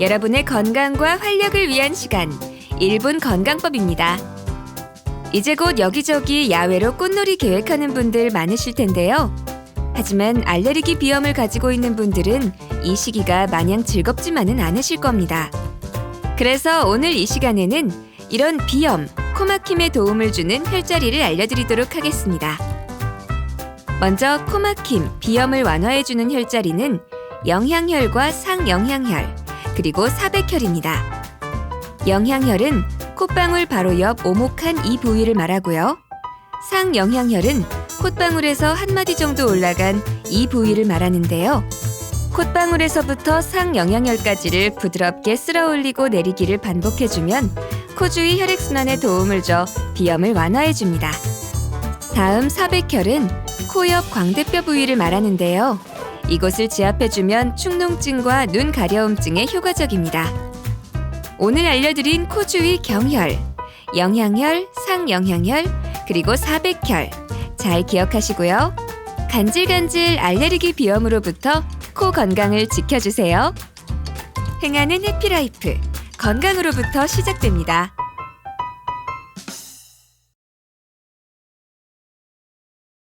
여러분의 건강과 활력을 위한 시간 1분 건강법입니다. 이제 곧 여기저기 야외로 꽃놀이 계획하는 분들 많으실 텐데요. 하지만 알레르기 비염을 가지고 있는 분들은 이 시기가 마냥 즐겁지만은 않으실 겁니다. 그래서 오늘 이 시간에는 이런 비염, 코막힘에 도움을 주는 혈자리를 알려드리도록 하겠습니다. 먼저 코막힘, 비염을 완화해주는 혈자리는 영향혈과 상영향혈, 그리고 사백혈입니다. 영향혈은 콧방울 바로 옆 오목한 이 부위를 말하고요. 상영향혈은 콧방울에서 한 마디 정도 올라간 이 부위를 말하는데요. 콧방울에서부터 상영향혈까지를 부드럽게 쓸어 올리고 내리기를 반복해주면 코 주위 혈액순환에 도움을 줘 비염을 완화해줍니다. 다음 사백혈은 코 옆 광대뼈 부위를 말하는데요. 이곳을 지압해주면 축농증과 눈 가려움증에 효과적입니다. 오늘 알려드린 코 주위 경혈, 영향혈, 상영향혈, 그리고 사백혈 잘 기억하시고요. 간질간질 알레르기 비염으로부터 코 건강을 지켜주세요. 행하는 해피라이프 건강으로부터 시작됩니다.